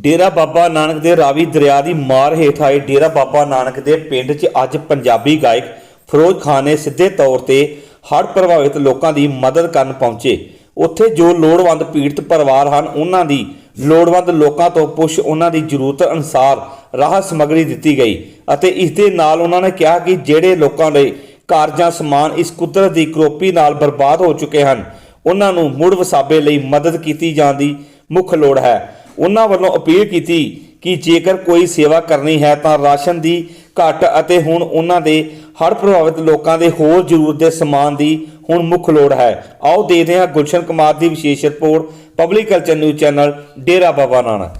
ਡੇਰਾ ਬਾਬਾ ਨਾਨਕ ਦੇ ਰਾਵੀ ਦਰਿਆ ਦੀ ਮਾਰ ਹੇਠ ਆਏ ਡੇਰਾ ਬਾਬਾ ਨਾਨਕ ਦੇ ਪਿੰਡ 'ਚ ਅੱਜ ਪੰਜਾਬੀ ਗਾਇਕ ਫਿਰੋਜ਼ ਖਾਨ ਨੇ ਸਿੱਧੇ ਤੌਰ ਤੇ ਹੜ੍ਹ ਪ੍ਰਭਾਵਿਤ ਲੋਕਾਂ ਦੀ ਮਦਦ ਕਰਨ ਪਹੁੰਚੇ। ਉੱਥੇ ਜੋ ਲੋੜਵੰਦ ਪੀੜਤ ਪਰਿਵਾਰ ਹਨ, ਉਹਨਾਂ ਦੀ ਲੋੜਵੰਦ ਲੋਕਾਂ ਤੋਂ ਪੁੱਛ ਉਹਨਾਂ ਦੀ ਜ਼ਰੂਰਤ ਅਨੁਸਾਰ ਰਾਹਤ ਸਮੱਗਰੀ ਦਿੱਤੀ ਗਈ ਅਤੇ ਇਸ ਦੇ ਨਾਲ ਉਹਨਾਂ ਨੇ ਕਿਹਾ ਕਿ ਜਿਹੜੇ ਲੋਕਾਂ ਦੇ ਘਰ ਜਾਂ ਸਮਾਨ ਇਸ ਕੁਦਰਤ ਦੀ ਕਰੋਪੀ ਨਾਲ ਬਰਬਾਦ ਹੋ ਚੁੱਕੇ ਹਨ, ਉਹਨਾਂ ਨੂੰ ਮੁੜ ਵਸਾਬੇ ਲਈ ਮਦਦ ਕੀਤੀ ਜਾਣ ਦੀ ਮੁੱਖ ਲੋੜ ਹੈ। ਉਹਨਾਂ ਵੱਲੋਂ ਅਪੀਲ ਕੀਤੀ ਕਿ ਜੇਕਰ ਕੋਈ ਸੇਵਾ ਕਰਨੀ ਹੈ ਤਾਂ ਰਾਸ਼ਨ ਦੀ ਘੱਟ ਅਤੇ ਹੁਣ ਉਹਨਾਂ ਦੇ ਹੜ੍ਹ ਪ੍ਰਭਾਵਿਤ ਲੋਕਾਂ ਦੇ ਹੋਰ ਜ਼ਰੂਰਤ ਦੇ ਸਮਾਨ ਦੀ ਹੁਣ ਮੁੱਖ ਲੋੜ ਹੈ। ਆਓ ਦੇਖਦੇ ਹਾਂ ਗੁਲਸ਼ਨ ਕੁਮਾਰ ਦੀ ਵਿਸ਼ੇਸ਼ report public culture news channel Dera Baba Nanak.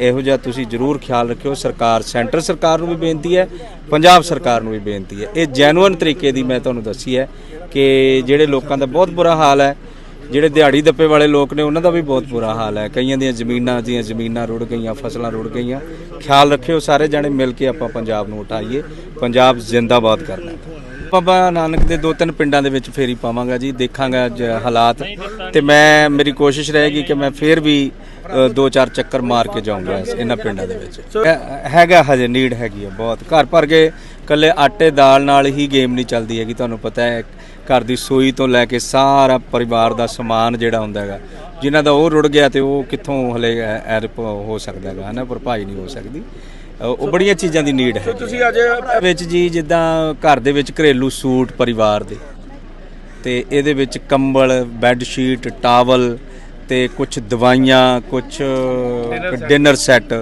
ਇਹੋ ਜਿਹਾ ਤੁਸੀਂ ਜ਼ਰੂਰ ਖਿਆਲ ਰੱਖਿਓ। ਸਰਕਾਰ, ਸੈਂਟਰ ਸਰਕਾਰ ਨੂੰ ਵੀ ਬੇਨਤੀ ਹੈ, ਪੰਜਾਬ ਸਰਕਾਰ ਨੂੰ ਵੀ ਬੇਨਤੀ ਹੈ। ਇਹ ਜੈਨੂਅਨ ਤਰੀਕੇ ਦੀ ਮੈਂ ਤੁਹਾਨੂੰ ਦੱਸੀ ਹੈ ਕਿ ਜਿਹੜੇ ਲੋਕਾਂ ਦਾ ਬਹੁਤ ਬੁਰਾ ਹਾਲ ਹੈ, ਜਿਹੜੇ ਦਿਹਾੜੀ ਦੱਪੇ ਵਾਲੇ ਲੋਕ ਨੇ, ਉਹਨਾਂ ਦਾ ਵੀ ਬਹੁਤ ਬੁਰਾ ਹਾਲ ਹੈ। ਕਈਆਂ ਦੀਆਂ ਜ਼ਮੀਨਾਂ ਦੀਆਂ ਜ਼ਮੀਨਾਂ ਰੁੜ ਗਈਆਂ, ਫਸਲਾਂ ਰੁੜ ਗਈਆਂ। ਖਿਆਲ ਰੱਖਿਓ ਸਾਰੇ ਜਣੇ, ਮਿਲ ਕੇ ਆਪਾਂ ਪੰਜਾਬ ਨੂੰ ਉਠਾਈਏ। ਪੰਜਾਬ ਜ਼ਿੰਦਾਬਾਦ ਕਰਨਾ ਹੈ। ਬਾਬਾ ਨਾਨਕ ਦੇ ਦੋ ਤਿੰਨ ਪਿੰਡਾਂ ਦੇ ਵਿੱਚ ਫੇਰੀ ਪਾਵਾਂਗਾ ਜੀ ਦੇਖਾਂਗਾ ਹਾਲਾਤ। ਤੇ ਮੈਂ ਮੇਰੀ ਕੋਸ਼ਿਸ਼ ਰਹੇਗੀ ਕਿ ਮੈਂ ਫੇਰ ਵੀ ਦੋ ਚਾਰ ਚੱਕਰ ਮਾਰ ਕੇ ਜਾਊਂਗਾ ਇਹਨਾਂ ਪਿੰਡਾਂ ਦੇ ਵਿੱਚ। ਹੈਗਾ ਹਜੇ ਨੀਡ ਹੈਗੀ ਹੈ ਬਹੁਤ। ਘਰ ਭਰ ਕੇ ਕੱਲੇ ਆਟੇ ਦਾਲ ਨਾਲ ਹੀ ਗੇਮ ਨਹੀਂ ਚੱਲਦੀ ਹੈਗੀ ਤੁਹਾਨੂੰ ਪਤਾ ਹੈ। ਘਰ ਦੀ ਸੂਈ ਤੋਂ ਲੈ ਕੇ ਸਾਰਾ ਪਰਿਵਾਰ ਦਾ ਸਮਾਨ ਜਿਹੜਾ ਹੁੰਦਾ ਹੈਗਾ ਜਿਨ੍ਹਾਂ ਦਾ ਉਹ ਰੁੜ ਗਿਆ ਤੇ ਉਹ ਕਿੱਥੋਂ ਹਲੇ ਐ ਹੋ ਸਕਦਾ ਹੈਗਾ ਹਨਾ? ਭਰਪਾਈ ਨਹੀਂ ਹੋ ਸਕਦੀ। ਉਹ ਬੜੀਆਂ ਚੀਜ਼ਾਂ ਦੀ ਨੀਡ ਹੈ ਤੁਸੀਂ ਅੱਜ ਵਿੱਚ ਜੀ ਜਿੱਦਾਂ ਘਰ ਦੇ ਵਿੱਚ ਘਰੇਲੂ ਸੂਟ ਪਰਿਵਾਰ ਦੇ। ਤੇ ਇਹਦੇ ਵਿੱਚ ਕੰਬਲ ਬੈੱਡ ਸ਼ੀਟ ਟਾਵਲ ਤੇ ਕੁਝ ਦਵਾਈਆਂ ਕੁਝ ਡਿਨਰ ਸੈੱਟ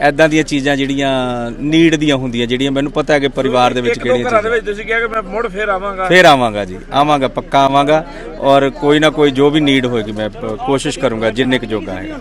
ਐਦਾਂ ਦੀਆਂ ਚੀਜ਼ਾਂ ਜਿਹੜੀਆਂ ਨੀਡ ਦੀਆਂ ਹੁੰਦੀਆਂ ਜਿਹੜੀਆਂ ਮੈਨੂੰ ਪਤਾ ਹੈ ਕਿ ਪਰਿਵਾਰ ਦੇ ਵਿੱਚ ਕਿਹੜੀਆਂ ਘਰਾਂ ਦੇ ਚੀਜ਼ਾਂ। ਵਿੱਚ ਤੁਸੀਂ ਕਿਹਾ ਕਿ ਮੈਂ ਮੁੜ ਫੇਰ ਆਵਾਂਗਾ। ਫੇਰ ਆਵਾਂਗਾ ਜੀ ਆਵਾਂਗਾ ਪੱਕਾ ਆਵਾਂਗਾ। ਔਰ ਕੋਈ ਨਾ ਕੋਈ ਜੋ ਵੀ ਨੀਡ ਹੋਏਗੀ ਮੈਂ ਕੋਸ਼ਿਸ਼ ਕਰੂੰਗਾ ਜਿੰਨੇ ਕੁ ਜੋਗਾ ਹੈਗਾ।